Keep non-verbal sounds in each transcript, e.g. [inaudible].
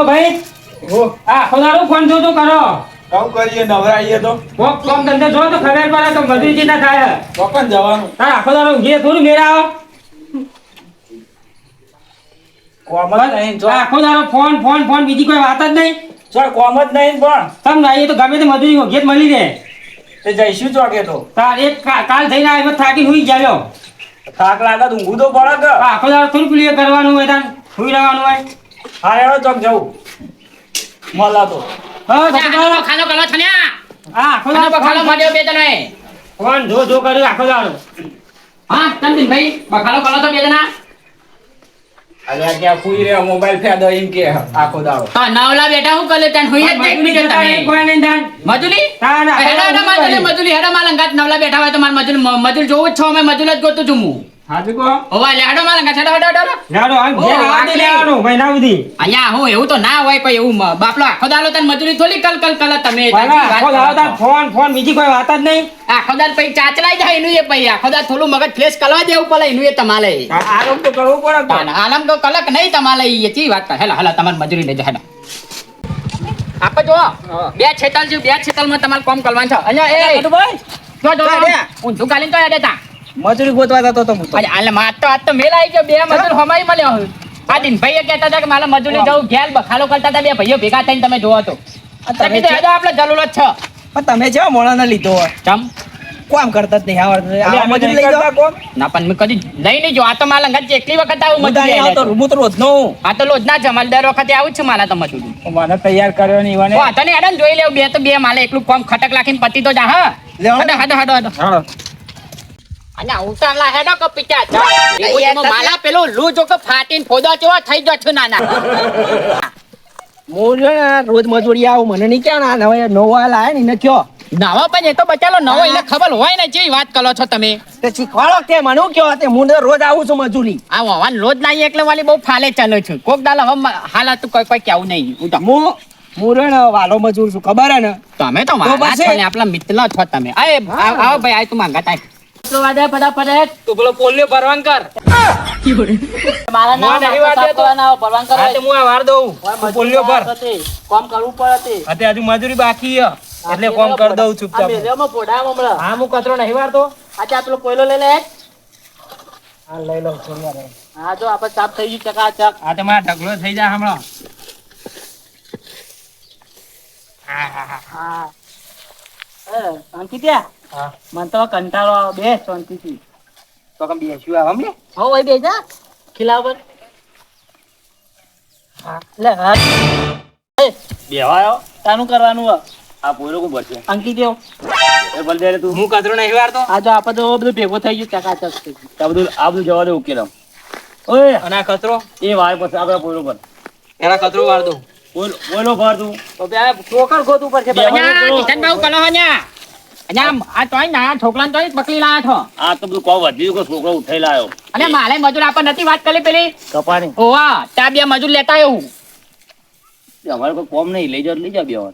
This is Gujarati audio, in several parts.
ઓ ભાઈ ઓ. આ ખોદારો ફોન જો તો કરો. કામ કરીએ નવરાઈએ તો. કોક કોમ ધંધે જો તો ખબર પડે તો મજૂરી ચેતા થાય. કોકન જવાનું. તાર આખો દાડો ઘે થોડું મેરા આવો કોમ જ નહીં જો. આખો દાડો ફોન ફોન ફોન બીજી કોઈ વાત જ નહીં. જો કોમ જ નહીં પણ. તમ નહીં તો ગમે તે મજૂરી ઘેર મળી રહે. તે જઈશું ચોકે તો. તાર એક કાલ થઈને આવ્યો થાકી હુઈ ગયો થાક લાગે તો ઊંઘું તો પડે કે. આખો દાડો થોડું ક્લિયર કરવાનું હોય તાર હુઈ રહેવાનું હોય. હા એનો ચોક જવું. તો હા આખો દાડો બખાડો ફોન- માર્યો બે જણાએ. ફોન જો જો કર્યું આખો દાડો. હા તનદીનભાઈ બખાડો કરો છો બે જણા. અલ્યા ક્યાં ફૂઈ રે મોબાઈલ ફેદો એમ કે આખો દાડો. તો નવલા બેટા હું કરે તને હુઈ જ મજૂરી જતા નહીં, કોઈ નહીં તાન. મજૂરી? ના, ના, હેડો હેડો લંગાત નવલા બેઠા હોય તો મારે મજૂરી મ- મજૂર જોવું જ છો અમે મજૂર જ ગોતું છું હું. હાચું કહો? હોવા મારા લંગાત હેડો હેડો હેડો નાડો ઘેર આવવા દે મહિના સુધી. અહીંયા હું એવું તો ના હોય કોઈ એવું મ- બાપલો આખો દાડો તને મજૂરી થોડી કલ કલ કલ તમે આખો કરો. દાડો ફોન ફોન બીજી કોઈ વાત જ નહીં. આખો દાડ પછી ચાચલાઈ જાય એનું એ આખો થોડું મગજ ફ્રેશ કરવા દેવું પડે એનું એ તમારે. આરામ તો કરવું પડે આરામ તો કલક નહીં તમારે એ ચી વાત કર. હેલા હેલા તમારે મજૂરી લેજો હેલા આપો જો બે છેતલ છે બે છેતલમાં તમારે કામ કરવાનું છે. અહીંયા એ. જો જો ઊંધું ગાલીને તો. મજૂરી ગોતવા જતો તો હું અરે આલે માર તો આજ તો મેલ આવી ગયો. બે મજૂર હમાઈ મળ્યો આ દિન ભાઈએ કહેતા હતા કે મારે મજૂરી જવું ઘેર બખાલો કરતા હતા બે ભાઈઓ ભેગા થઈને તમે જોવો તો. તમે તો હેડો આપણે જલુલો છ. પણ તમે જેવા મોણાને લીધો હોય. ચમ? કોમ કરતા જ નહીં. આવડતું મજૂરી લઈ જાઓ કોમ. ના પણ મેં કદી લઈ નહીં જો આ તો મારા લંગત એટલી વખત આવું મજૂરી આ તો. હું તો રોજ નો આ તો રોજ ના મારે દર વખતે આવું જ છે મારા તો મજૂરી. મને તૈયાર કર્યો નહીં ઈવને. તને હેડન ને જોઈ લેવું. બે તો બે માલે એકલું કોમ ખટક લાખીને પતિ તો જા હા. લેવો. હેડો હેડો હેડો હેડો. અને ઉતારલા હેડો કે પીચા માલા પેલો લૂ જો કે ફાટીને ફોદો જેવો થઈ ગયો છું નાના. હું રોજ મજૂરી આવું મને નહીં ક્યાં ના હવે નવા લાયા ને એને કયો? નાવા પણ એ તો બચાલો નવો એને ખબર હોય ને જેવી વાત કરો છો તમે. તે શીખવાડો કે મને કયો તે? હું રોજ આવું છું મજૂરી. આ વવાન રોજ ના એટલે વાલી બહુ ફાલે ચાલે છે. કોક દાલ હવે મ- હાલ તું કોઈ કોઈ કેવું નહીં. હું તો હું હું વાલો મજૂર છું ખબર હે ને? તમે તો મારા છો ને આપણા મિત્ર છો તમે. આય આવ આવ ભાઈ આય તું માંગા તાય ફટાફટ. તું પેલો પોલ્યો ભરવાન કર. મારા નામ નહીં વાત દેતો. હા, હું વાર દઉં. તું ભર. કામ કરવું પડે અત્યારે હજુ મજૂરી બાકી છે. એટલે કોમ કરી દઉં ચૂપચાપ હા હું કચરો નહીં વારતો આચા પેલો કોયલો લઈ લે. હા લઈ લઉં થોડી હા જો આપણે સાફ થઈ ગયું ચકાચક. આ તો ઢગલો થઈ જાય હમણાં. હા અંકિત્યા. હા. મને તો કંટાળો આવે. બે શાંતિથી. તો કેમ બેસ્યું આ હમણે? હો ભાઈ બે ખીલા પર લે હા. બેવાયો? તાનું કરવાનું હે આ પોયરો કોણ ભરશે? અંકિત દેવ એ ભલે તું. હું કચરો નહીં વારતો આ જો આપણે તો બધું ભેગું થઈ ગયું ચકાચક થઈ ગયું. આ બધું આ બધું જવા દે ઉકેલ ઓય. અને આ કચરો? એ વાર પછી આપણા પોયરો પર. એના કચરો વાર દઉં. પોયરો પોયરો ભર તું તો બે ચોકર ગોતવું પડશે કલો આ તોય ના છોકરાને તોય પકડી લાયા છો. આ તો બધું કોમ વધી કે છોકરો ઉઠાઈ લાયો? અને માલે મજૂર આપણને નથી વાત કરી પેલી? કપાની. ઓવા ત્યાં બે મજૂર લેતા એવું અમારે કોઈ કોમ નહીં લઈ જાઓ લઈ જાઓ બે વાર.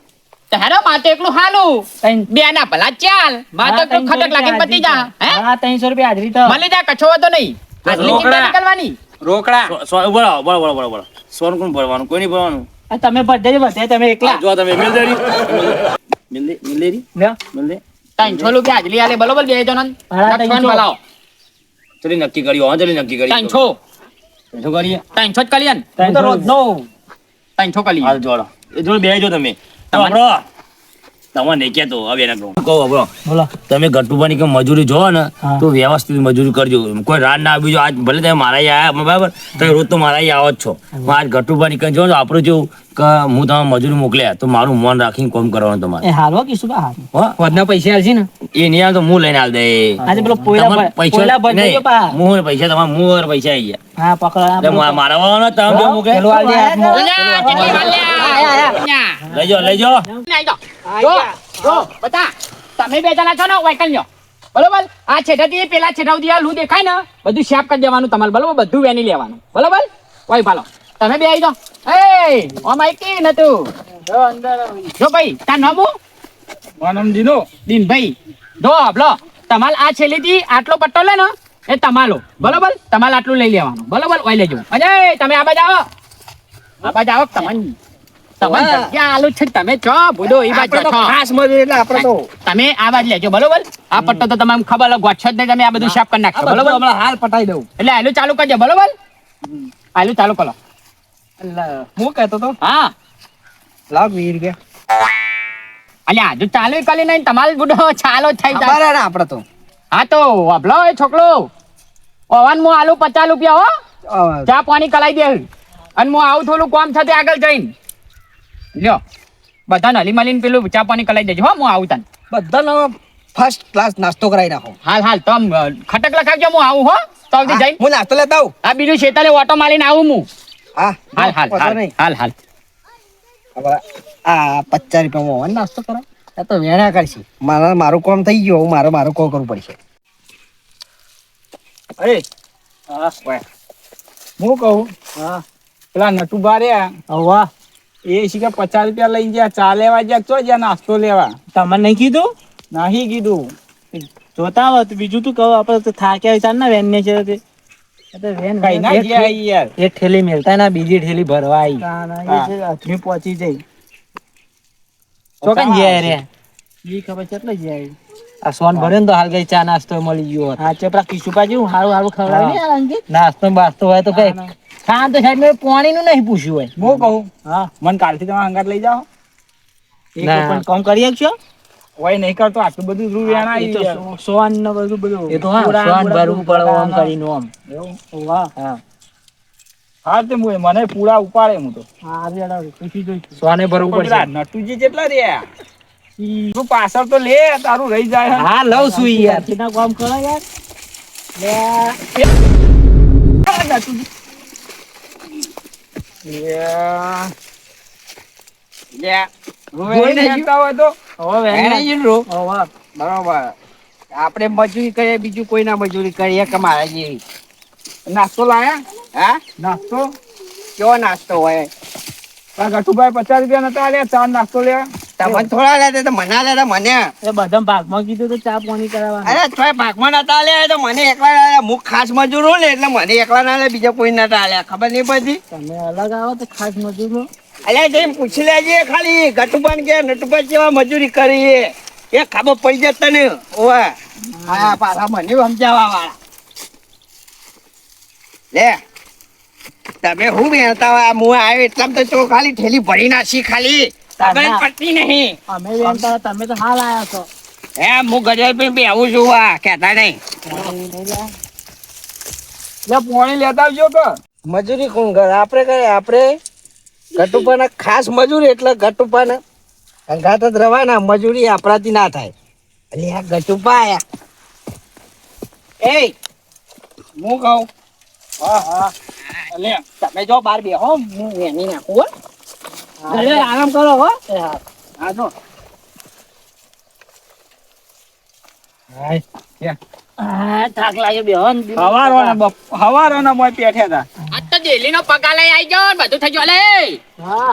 તો માં તો એકલું હાલું. બે ના ભલા ચાલ. માં તો ખટક લાગીને પતી જા હે? હા ત્રણસો રૂપિયા હાજરી તો. મળી જા કછો તો નહીં ચિંતા રોકડા. નીકળવાની રોકડા. સો- સો બળો બળો બળો બળો બળો કોણ ભરવાનું? કોઈ નહીં ભરવાનું. તમે બધે જ બધે તમે એકલા. જો તમે મિલ દેરી. મિલ દે મિલ દેરી. મિલ દે. ત્રણસો રૂપિયા હાજરી આલે બરોબર બે જણ ત્રણસો. ભલાવો ચલી નક્કી કર્યું હા ચલી નક્કી કરી. ત્રણસો શું કરીએ? ત્રણસો જ કરીએ ને હું રોજ નો. ત્રણસો કરી હાલ જોડો. એ જોડે બે જો તમે. તમારે- તમારો નહીં કહેતો હવે એને કહું. કહો બોલો. તમે ગટુબાની કે મજૂરી જોવો ને તો વ્યવસ્થિત મજૂરી કરજો. કોઈ રાત ના આવી જો આજ ભલે તમે મારા આવ્યા બરાબર તમે રોજ તો મારા આવો જ છો. પણ આજ ગટુબાની કે જો ને આપણું જેવું કે હું તમે મજૂરી મોકલ્યા તો મારું મન રાખીને કોમ કરવાનું તમારે. એ હાલવા કીશું કા વધના પૈસા હાલશે ને. એ નહીં આવે તો હું લઈને આલ દે. આજે પેલો પોયલા તમારે ભર- પોયલા ભરી દેજો પા. નહીં હું પૈસા તમારા હું વગર પૈસા આવી ગયા. હા પકડો મારા તમે બે મોકલે પેલું હાલ દે હાથમાં. તો. જો, જો, બધા. તમે બે જણા છો ને વાયકલ લ્યો. બરોબર? આ છેડાથી પેલા છેડા સુધી આ લૂ દેખાય ને બધું શેપ કરી દેવાનું તમારે બરોબર? બધું વેની લેવાનું. બરોબર? ઓય ભાલો. તમે બે આવી જાઓ. એ ઓમ આઈકી નતું જો ભાઈ તાર નામ હું? માનમ દીનો. દીનભાઈ. જો હબલો તમારે આ છેલ્લેથી આટલો પટ્ટો લે ને એ તમારો. બરોબર? તમારે આટલું લઈ લેવાનું. બરોબર? ઓય લેજો. અજય તમે આ બાજુ આવો. આ બાજુ આવો તમને તમે. જગ્યા આલુ છે તમે છો ભૂડો એ બાજુ છો ખાસ મજૂરી એટલે આપણે તો તમે આ બાજુ લેજો બરોબર? આ પટ્ટો તો તમને ખબર હોય, ગોઠવો જ તમે આ બધું સાફ કરી નાખશો બરોબર? હમણાં હાલ પટાઈ દઉં. એટલે આલું ચાલુ કરજો બરોબર? આલું ચાલુ કરો. હું કહેતો તો હા. લાવ વીસ રૂપિયા અલ્યા હજુ ચાલુ કરી નહીં તમારે બુડો [laughs] ચાલો થઈ જાય. આપણે તો. હા તો અભલો છોકરો. ઓવન હું આલુ પચાસ રૂપિયા હો. ચા પાણી કલાઈ દે. અને હું આવું થોડું કોમ થતે આગળ જઈને. લ્યો. બધાને હલી મલીને પેલું ચા પાણી કલાઈ દેજો હો હું આવું તને. બધાનો ફર્સ્ટ ક્લાસ નાસ્તો કરાવી નાખો. હાલ હાલ તો ખટક લખાવજો હું આવું હો. તો આવતી જઈ. હું નાસ્તો લેતા આવું. આ બીજું શેતાલે ઓટો મારીને આવું હું. હા હાલ હાલ હાલ હાલ આ પચાસ રૂપિયામાં હોય નાસ્તો કરો. આ તો વેણા કરશે. મારા મારું કામ થઈ ગયું હું મારે મારું કોમ કરવું પડશે. અરે હા હું કહું? હા. પેલા નટુભા રહ્યા. વાહ. એ શીખે પચાસ રૂપિયા લઈ ગયા ચા લેવા ગયા ચો જ્યાં નાસ્તો લેવા. તમને નહીં કીધું? નહીં કીધું. જોતા હોત બીજું તું કહો આપણે તો થાક્યા વિચાર ના વેન ને છે તે. વેન કઈ ના એક ગયા ઠે- યાર. એક ઠેલી મેલતા ના બીજી ઠેલી ભરવા આવી હા. આઠમી પહોંચી જઈ. ચોકન ગયા રે? ઈ ખબર કેટલે ગયા આ સોન ભર્યો ને તો હાલ ગઈ ચા નાસ્તો મળી ગયો. હા ચપડા કિશુપા જેવું હારું હારું ખવડાવી નાસ્તો બાસ્તો હોય તો કઈ તો સાહેબ મેં પાણી નું નહીં પૂછ્યું હોય. હું કહું હા મને કાલથી તમે અંગાત લઈ જાઓ. એક પણ કામ કરી શકશો. હોય નહીં કરતો આટલું બધું રૂ વેણા એ તો સોન ને બધું બધું એ તો હા સોન ભરવું પડે આમ. કરીને આમ. એવું? વાહ. હા. હા તે મુએ મને પૂરા ઉપાડે હું તો. હા રેડા પૂછી જોઈ સોને ભરવું પડશે. નટુજી જેટલા રહ્યા. તું પાછળ તો લે તારું રહી જાય હા. લઉં છું યાર. કેટલા કામ કરો યાર નટુજી યા. યા. જોઈ નહીં લેજો. કરતા હોય તો હવે વેણા વેન જ રો હવે બરોબર. આપણે મજૂરી કરીએ બીજું કોઈ ના મજૂરી કરીએ કે મારા જેવી. નાસ્તો લાયા? હા? નાસ્તો? કેવો નાસ્તો હોય? ગઠુભાઈ પચાસ રૂપિયા નતા લે ચાર નાસ્તો લેવા તમને થોડા લેતા તો મને લેતા મને. એ બધા ભાગમાં કીધું તો ચા પાણી કરાવવા અરે થોડા ભાગમાં નતા આલ્યા તો મને એકલા આલ્યા. હું ખાસ મજૂર ને એટલે મને એકલા ના લે બીજા કોઈ નતા આલ્યા. ખબર નહીં પડતી તમે અલગ આવો તો ખાસ મજૂરો. અલ્યા જઈને પૂછી લેજે ખાલી. ગટુબાન કે નટુબાન જેવા મજૂરી કરીએ એ. ખબર પડી જાય તને? ઓવે. હા પાછા મને સમજાવવા વાળા. લે તમે હું હોય? હું આવ્યો એટલે તો ખાલી ઠેલી ભરી નાખી ખાલી. ખબર પડતી નહીં. અમે વેનતા તમે તો હાલ આવ્યા છો. હે હું ગજર પી બી આવું છું આ કહેતા નહીં. લે પોણી લેતા આવજો કે મજૂરી કોણ કરે? આપણે કરે આપણે? ગટુપાના ખાસ મજૂરી એટલે ગટુપાના અંગાત જ રવાના મજૂરી આપણાથી ના થાય. એટલે આ ગટુપા આયા. એ હું કહું? હા હા. લે તમે જો બાર બેહો હું વેની નાખું હો. ઘરે આરામ કરો હો. હા. જો થાક લાગે બેહન હવારોના બપ- હવારોના મોય પેઠ્યા હતા આજ તો ડેલીનો પગાર લઈ આવી જાઓ બધું થઈ ગયું. અલે! હા.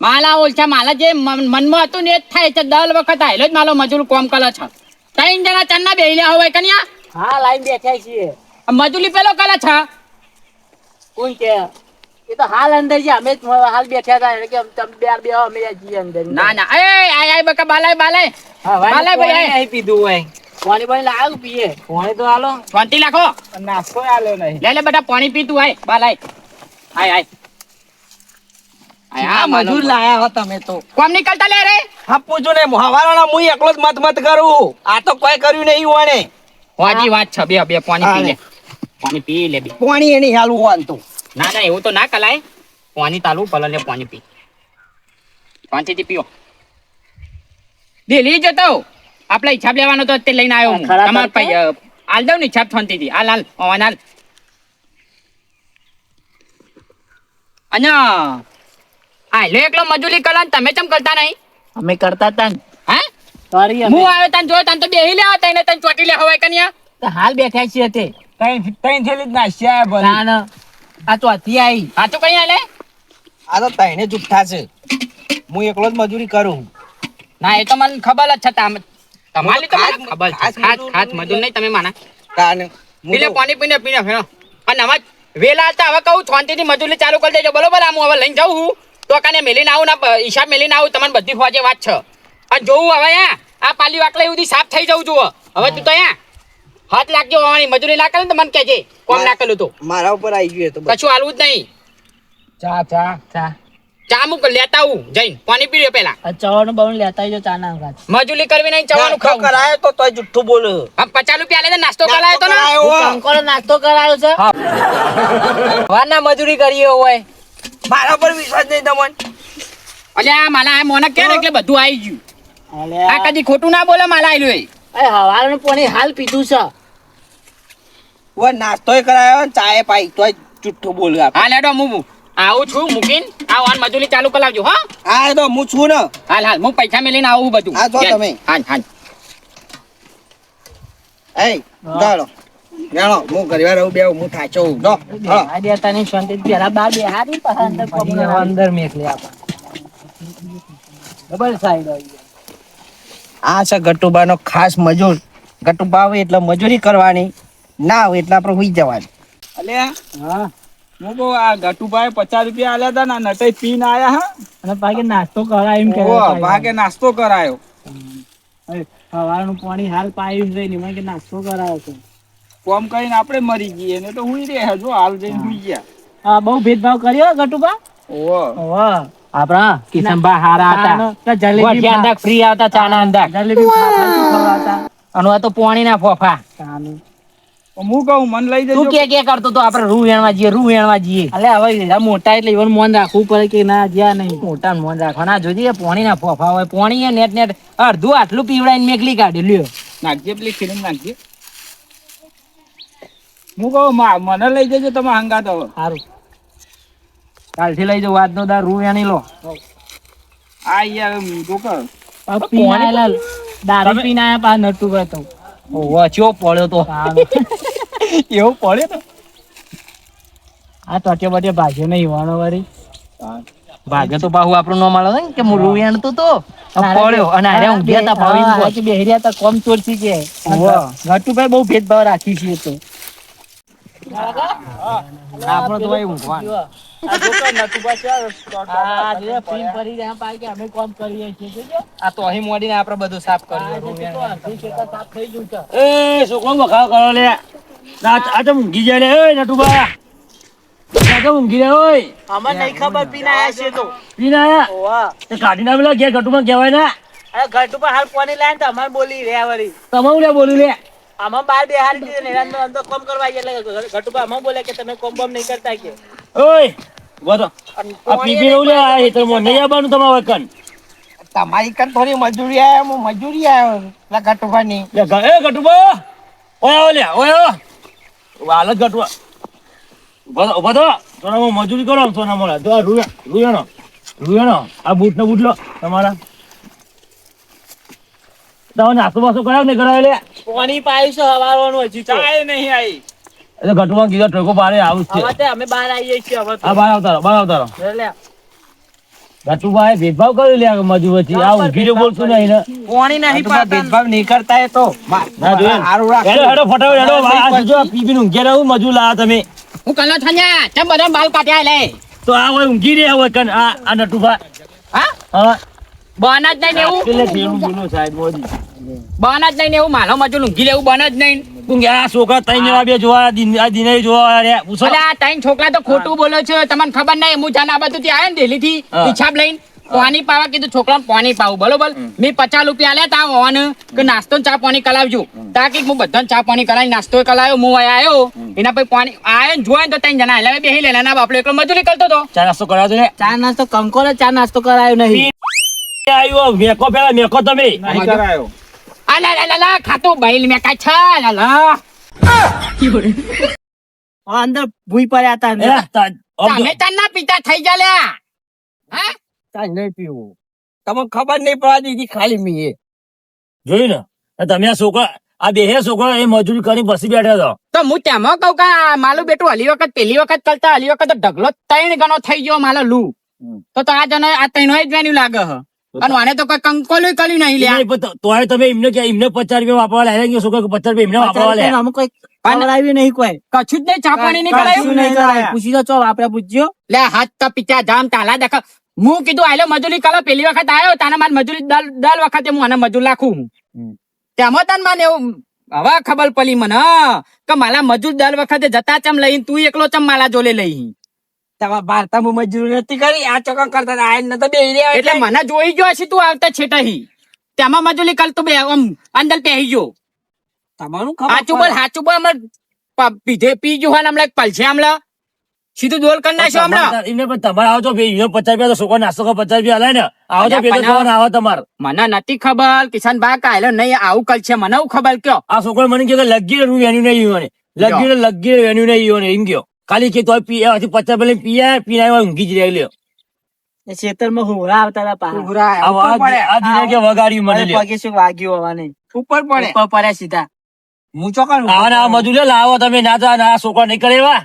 માલા ઓછા માલા જે મન- મનમાં હતું ને એ જ થાય છે. દલ વખત આવેલો જ માલો મજૂર કોમ કરે છે. ત્રણ જણા ચન્ના ના લ્યા હોય કન્યા હા લાઈન બેઠા છીએ. મજૂરી પેલો કરે છે? કોણ કે? એ તો હાલ અંદર છે અમે હાલ બેઠા હતા એટલે કે તમે બે બે અમે જઈએ અંદર. ના ના એ આય આય બકા બાલાય બાલાય. બાલાય ભાઈ આય. પીધું હોય. પાણી પાણી લાવ પીએ. પાણી તો હાલો. શાંતિ રાખો. નાસ્તો આલ્યો નહીં. લે લે બેટા પાણી પીતું આય બાલાય. આય આય. આ મજૂર લાયા હો તમે તો. કોમ નીકળતા લે રે? હા પૂછું ને હવારોના હું એકલો જ મત મત કરું. આ તો કોઈ કર્યું નહીં વણે વાજી વાત છે બે બે પાણી પી લે. પાણી પી લે પાણી એની હાલ તો. ના ના એવું તો ના કલાય. પાણી તાલું પલો પાણી પી. શાંતિથી પીઓ. દિલ્હી જતો આપણે હિસાબ લેવાનો તો તે લઈને આવ્યો હું. તમાર પાસે હાલ દઉં ને હિસાબ શાંતિથી. હાલ હાલ ઓવાન હાલ અને હા લો એકલો મજૂરી કલા તમે ચમ કરતા નહીં? અમે કરતા તા હે? સોરી હું આવે આવ્યો તને જોયો તને તો બેહી લેવા તને તને ચોટી લે હવાય કન્યા તો હાલ બેઠા છીએ તે. ત્રણ ત્રણ થેલી જ નાસ્યા ભરી તાન આ તો હતી આવી સાચું કઈ હાલે? આ તો તઈને જુઠ્ઠા છે. હું એકલો જ મજૂરી કરું. ના એ તો મને ખબર જ છે તામ- તમારી તો મને ખબર છે. ખાસ ખાસ મજૂર નહીં. તમે માના. હું પીલે પાણી પીને પીને ફેરો અને નવા વેલા હતા. હવે કહું શાંતિથી મજૂરી ચાલુ કરી દેજો. બરોબર? આમ હું હવે લઈને જાઉં હું તો કાને મેલીને આવું ના ઈશા હિસાબ મેલીને આવું. તમને બધી ફોજે વાત છે. અને જોવું હવે આ પાલી વાકલા સુધી સાફ થઈ જવું જુઓ હવે તું તો અહીંયા હાથ લાગજો હોવાની મજૂરી ના કરે ને તો મને કહેજે કોમ ના કર્યું તો. મારા ઉપર આવી ગયું તો કશું હાલવું જ નહીં. ચા ચા ચા. ચા મુક લેતા આવું જઈને પાણી પી લ્યો પેલા ચવાનું બવાનું લેતા આવજો ચા ના. મજૂરી કરવી નહીં ચવાનું ખાવ. કરાયો તો તોય જુઠ્ઠું બોલ. આમ પચાસ રૂપિયા લે નાસ્તો કરાયો તો ને? કરાયો નાસ્તો કરાયો છે? વાના મજૂરી કરીએ હોય. મારા પર વિશ્વાસ નહીં તમને. અલ્યા માલા આ મોનક કે એટલે બધું આવી ગયું? આ કદી ખોટું ના બોલે માલા આયલું એ. એ હવારનું પાણી હાલ પીધું છે. ઓ નાસ્તોય કરાયો ને ચાય પાઈ તોય જુઠ્ઠું બોલ હા લેડો હું આવું છું મૂકીને. આ વાન મજૂરી ચાલુ કરાવજો હા. હા તો હું છું ને. હાલ હાલ હું પૈસા મેલીને આવું બધું. હા, જો તમે. હાલ હાલ. એ ચાલો જાણો હું ઘરવાર રહું બે હું થાચો હું જો. હા. આ દેતા ની શાંતિ પેલા બાર બે હારી પાછા અંદર. અંદર મેકલી આપણે. ડબલ સાઈડ આવી આ છે ગટુબાનો ખાસ મજૂર. ગટુબા આવે એટલે મજૂરી કરવાની. ના હોય એટલે આપણે હોઈ જવાનું. અલે હા હું કહું આ ગટુભાઈ પચાસ રૂપિયા આલ્યા હતા ને નટઈ પીને આયા હા? અને ભાગે નાસ્તો કરાય એમ કે ભાગે નાસ્તો કરાયો. હવારનું પાણી હાલ પાયું છે ને એમાં કે નાસ્તો કરાયો છે. કોમ કરીને આપણે મરી જઈએ ને તો હુઈ રહ્યા જો હાલ જઈને હુઈ ગયા. હા બહુ ભેદભાવ કર્યો ગટુબા ઓહો. વાહ આપણા કિશનભા હારા તો જલેબી ફ્રી આવતા ચાના અંદર જલેબી ફાફડા ખવડાવતા અને આ તો પાણી ના ફોફા. ચાનું. હું કહું મન લઈ તું કે કે કરતો તો આપણે રૂ વેણવા જઈએ રૂ વેણવા જઈએ. અલે હવે મોટા એટલે ઈવન મોન રાખવું પડે કે ના જ્યાં નહીં. મોટા મોન રાખવાના જોજે પોણી ના ફોફા હોય. પોણી એ નેટ નેટ અડધું આટલું પીવડાઈને મેકલી કાઢી લ્યો. નાખજે પેલી ખીરી નાખજે. હું કહું મને લઈ જજો તમે હંગાત હવે. સારું કાલથી લઈ જાઓ આજનો દાર રૂ વેણી લો. આ યાર ડોકર પીનાયેલા દારૂ પીને પા નટુ ભાઈ તો ચો પડ્યો તો? એવું [laughs] પડ્યો તો? આ ટોટે બટે ભાગ્યો નહીં વાણો વાળી ભાગે તો બાહુ આપણું ન માળો ને કે હું. રૂ વેણતો તો પડ્યો અને આરે ઊંઘ્યા તા ભાવીને હા, આજે બેહી તા કોમ ચોરસી કે. ગટુભાઈ બહુ ભેદભાવ રાખી છે તો. આપણો તો ભાઈ ઊંઘવાન આ જે પીન પડી રહ્યા પા કે અમે કોમ કરીએ છીએ જોજો. આ તો અહીં મોડીને આપણે બધું સાફ કર્યું. એ છોકરો બખાવ કરો લે આ તો ઊંઘી જાય લે નટુબા તમારે બોલી લે આમાં બાર બેહારી દીધે ને એના અંદર કોમ કરવા એટલે ગટુભાઈ આમાં બોલે કે તમે કોમ બમ નહીં કરતા કે. ઓય થો. આ પીપી રહું લે આ હેતરમાં નહીં આવવાનું તમારે કન તમારી કન થોડી મજૂરી આયા હું મજૂરી આવ્યો પેલા ગટુબાની લે ગ- એ ગટુબા ઓય આવો લે ઓય આવો. હાલત ગટુબા ઊભો થો, ઊભો થો. મજૂરી કરો સોના મળે જો રૂયા રૂયાનો રૂયાનો આ બૂટ ને બૂટ તમારા. તમે નાસ્તો બાસ્તો કરાવ ને કરાવે લે? કોની પાયું છે હવારવાનું હજી તો. ચાય નહીં આવી એટલે ગટુમાં કીધો ઠોકો પાડે આવું છે. અમે બહાર આવીએ છીએ હવે હા બહાર આવતા બાર આવતારો લે ઘટુભાઈ ભેદભાવ કર્યો લે મજૂર પછી આ ઊંઘી રહ્યો બોલતું નહીં ને પોણી નહીં ગટુબા ભેદભાવ નહીં કરતા એ તો. ના જોઈએ હારું હેડો. હેડો ફટાફટ હેડો. આ જો પીપી ઘેર આવું મજૂર લાયા તમે. હું કલ્લો છન્યા ચમ બધા બાલ કાટ્યા લે. તો આ હોય ઊંઘી રહ્યા હોય કન. આ આ નટુભા. હા? હા. બન જ નહીં એવું? બન જ નહીં એવું? માલો મજૂર ઊંઘી લેવું બન જ નહીં. તું કે આ છોકરા ત્રણ જણા બે જોવા આ દિન- આ દિને જોવા રે પૂછો. અલે આ ત્રણ છોકરા તો ખોટું બોલો છો. તમને ખબર નહીં હું જાન આ બધું થી આવ્યો ને દિલ્હી થી હિસાબ લઈને પાણી પાવા કીધું છોકરાને પાણી પાવું બરોબર? મેં પચાસ રૂપિયા લે તા હોવાને કે નાસ્તો ને ચા પાણી કલાવજો તાકી હું બધાને ચા પાણી કરાવી નાસ્તો કલાવ્યો હું આવ્યો એના પછી પાણી આયો ને જોયે ને તો ત્રણ જણા એટલે બેહી લેલા ના બાપડો એકલો મજૂરી કરતો હતો. ચા નાસ્તો કરાવ્યો ચા નાસ્તો કંકોરે ચા નાસ્તો કરાયો નહીં. આવ્યો. મેકો પેલા મેકો તમે. નહીં કરાયો અલા લા લા લા ખાતું બૈલ મેં કાંઈ છે? લા લા. અંદર ભૂઈ પડ્યા તા ને. તમે તાર ના પિતા થઈ જા લ્યા. હા? તા નહીં પીવું. તમને ખબર નહીં પડવા દીધી ખાલી મી એ. જોયું ને? આ તમે આ છોકરા આ બે છોકરા એ મજૂરી કરી બસી બેઠા હતા તો હું તેમાં કહું કે માલું બેટું હલી વખત પેલી વખત કરતા હલી વખત તો ઢગલો ત્રણ ગણો થઈ ગયો માલો લુ. તો તો આ જણ આ ત્રણ જ વેન્યુ લાગે હ. અને આને તો કોઈ કંકોલ કર્યું નહીં લે તો- તોય તમે એમને કે એમને પચાસ રૂપિયા વાપરવા લે છોકરા પચાસ રૂપિયા એમને વાપરવા લે અમુક કોઈ પણ નહીં કોઈ. કશું જ નહીં ચાપાણી નહીં કરાયું? નહીં કરાયું. પૂછી તો ચો આપણે પૂછ્યો લે હાથ તો પીચા જામ તાલા દેખા. હું કીધું આયલો મજૂરી કલો પેલી વખત આવ્યો તાને મારે મજૂરી દર દલ વખતે હું આને મજૂર રાખું. તેમાં તને મને એવું હવે ખબર પડી મને કે મારા મજૂર દર વખતે જતા ચમ લઈને તું એકલો ચમ મારા જોલે લઈ? તમારા ભારતમાં મજૂરી નથી કરી આ ચોકા કરતા. આ નતો બે એટલે મને જોઈ ગયો છે તું આવતા છેટહી. તેમાં મજૂરી કલ તો બે આમ અંદર પહેરી ગયો. તમારું ખબર હાચું બોલ હાચું બોલ હમણાં પીધે પી ગયો હોય હમણાં પલશે હમણાં. સીધું દોલ કરી નાખ્યો હમણાં. એમને પણ તમારે આવો તો ભાઈ પચાસ રૂપિયા તો છોકરો નાસ્તો કો પચાસ રૂપિયા હલાય ને. આવો પેલો છોકરો આવો. તમારે. મને નથી ખબર કિશન બા કાલે નહીં આવું કલ છે મને હું ખબર કયો. આ છોકરો મને કહે કે લગી રૂ વેન્યુ નહીં હોય લગી લગી વેન્યુ નહીં હોય એમ ગયો ખાલી કે તો પી હજી પચાસ પેલે પીયા પીને ઊંઘી જ રહી લ્યો એ ખેતરમાં હોરા આવતા હતા પા ઉભરા, આ આ દિને કે વગાડ્યું મને લ્યો. પગે શું વાગ્યું હવાને? ઉપર પડે. ઉપર પડે સીધા. હું ચોકા આવા ને આવા લાવો તમે ના તો ના છોકરા નહીં કરે એવા.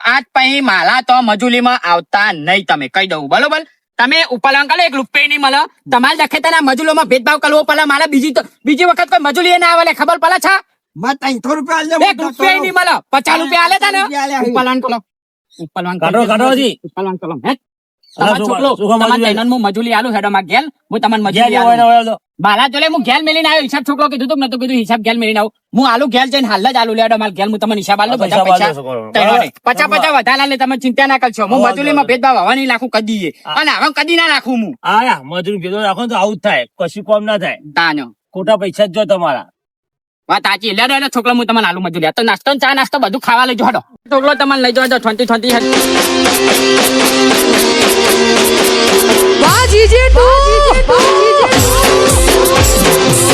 આજ પછી માલા તો મજૂરીમાં આવતા નહીં તમે. કહી દઉં બરોબર? તમે ઉપર અંકલ એક રૂપિયા નહીં મળે. તમારે લખે તેના મજૂરોમાં ભેદભાવ કરવો પડે. મારે બીજી તો બીજી વખત કોઈ મજૂરી ના આવે ખબર પડે છે? માં ત્રણસો રૂપિયા આલજે, એક રૂપિયા નહીં મળે. પચાસ રૂપિયા આલે તા ને રૂપિયા આલ્યા. ઉપર અંકલ ઉપર અંકલ કાઢો, કાઢો હજી. ઉપર અંકલ હે? તમારો છોકરો તમારા મજૂરી તૈનાન હું મજૂરી આલું હેડો માં ગેલ હું તમને મજૂરી જ્યાં હોય ને આલું. બાલા જોડે હું ગેલ મેલીને આવ્યો. હિસાબ છોકરો કીધું તું નતું કીધું. હિસાબ ગેલ મેલીને આવું. હું આલુ ગેલ જઈને હાલ જ આલુ લેડો માલ ગેલ હું તમને હિસાબ આલું બધા પૈસા. પચાસ પચાસ વધારે લે તમે ચિંતા ના કરશો. હું મજૂરી માં ભેદભાવ હવા નહીં નાખું કદી. અને હવે કદી ના નાખું હું. હા મજૂરી ભેદભાવ રાખો તો આવું જ થાય. કશું કોમ ના થાય. તાનો ખોટા પૈસા જ જો તમારા. વાત સાચી. લે એટલે છોકરો હું તમને આલુ મજૂરી તો નાસ્તો ચા નાસ્તો બધું ખાવા લઈ જોડો છોકરો તમને લઈ જોડો છોંતી છોંતી વાહ જીજે ટુ. વાહ જીજે ટુ